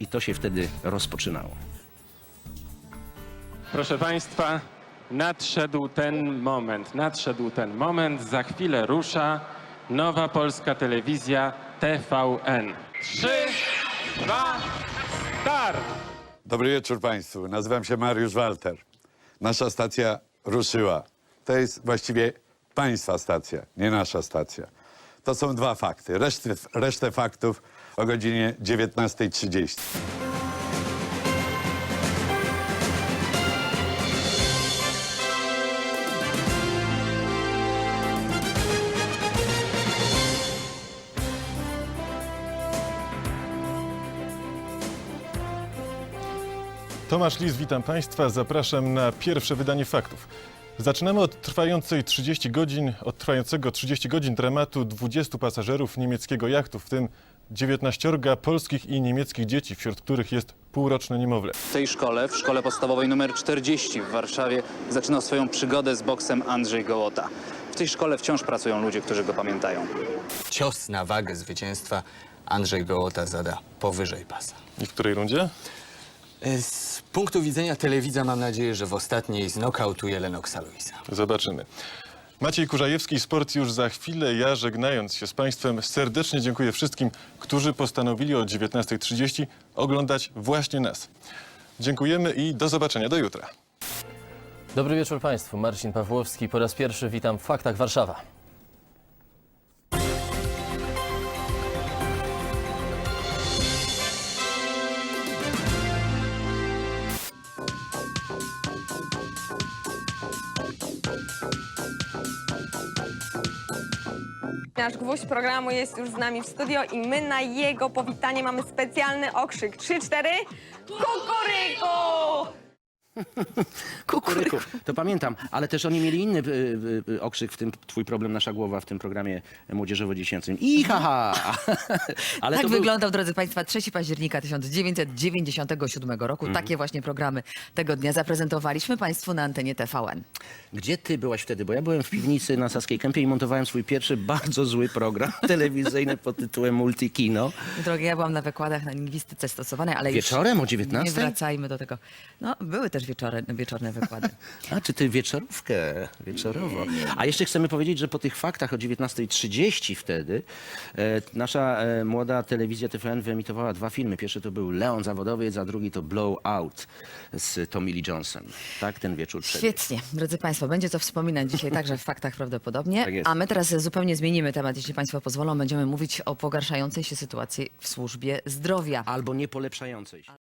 I to się wtedy rozpoczynało. Proszę Państwa, nadszedł ten moment, nadszedł ten moment. Za chwilę rusza nowa polska telewizja TVN. Trzy, dwa, start! Dobry wieczór Państwu. Nazywam się Mariusz Walter. Nasza stacja ruszyła. To jest właściwie Państwa stacja, nie nasza stacja. To są dwa fakty. Resztę, resztę faktów o godzinie 19.30. Tomasz Lis, witam Państwa. Zapraszam na pierwsze wydanie faktów. Zaczynamy od trwającej 30 godzin, od trwającego 30 godzin dramatu 20 pasażerów niemieckiego jachtu, w tym 19 polskich i niemieckich dzieci, wśród których jest półroczne niemowlę. W tej szkole, w szkole podstawowej numer 40 w Warszawie, zaczynał swoją przygodę z boksem Andrzej Gołota. W tej szkole wciąż pracują ludzie, którzy go pamiętają. Cios na wagę zwycięstwa Andrzej Gołota zada powyżej pasa. I w której rundzie? E, Z punktu widzenia telewidza mam nadzieję, że w ostatniej znokautuje Lenoksa Luisa. Zobaczymy. Maciej Kurzajewski, Sport już za chwilę. Ja żegnając się z Państwem serdecznie dziękuję wszystkim, którzy postanowili o 19.30 oglądać właśnie nas. Dziękujemy i do zobaczenia do jutra. Dobry wieczór Państwu. Marcin Pawłowski. Po raz pierwszy witam w Faktach Warszawa. Nasz gwóźdź programu jest już z nami w studio i my na jego powitanie mamy specjalny okrzyk. Trzy, cztery. Kukuryku! Kukuryku. To pamiętam, ale też oni mieli inny y, y, y, okrzyk w tym Twój problem, nasza głowa w tym programie młodzieżowo-dziecięcym. I haha! Ale tak to był- wyglądał, drodzy Państwa, 3 października 1997 roku. Mhm. Takie właśnie programy tego dnia zaprezentowaliśmy Państwu na antenie TVN. Gdzie ty byłaś wtedy? Bo ja byłem w piwnicy na Saskiej Kępie i montowałem swój pierwszy bardzo zły program telewizyjny pod tytułem Multikino. Drogie, ja byłam na wykładach na lingwistyce stosowanej, ale Wieczorem o już 19:00? nie wracajmy do tego. No, były też wieczory, wieczorne wykłady. A, czy ty wieczorówkę, wieczorowo. A jeszcze chcemy powiedzieć, że po tych faktach o 19.30 wtedy e, nasza e, młoda telewizja TVN wyemitowała dwa filmy. Pierwszy to był Leon Zawodowiec, a drugi to Blow Out z Tommy Lee Jonesem. Tak, ten wieczór przebiegł. Świetnie, drodzy Państwo, będzie co wspominać dzisiaj także w faktach prawdopodobnie. Tak jest. A my teraz zupełnie zmienimy temat, jeśli Państwo pozwolą. Będziemy mówić o pogarszającej się sytuacji w służbie zdrowia. Albo nie polepszającej się.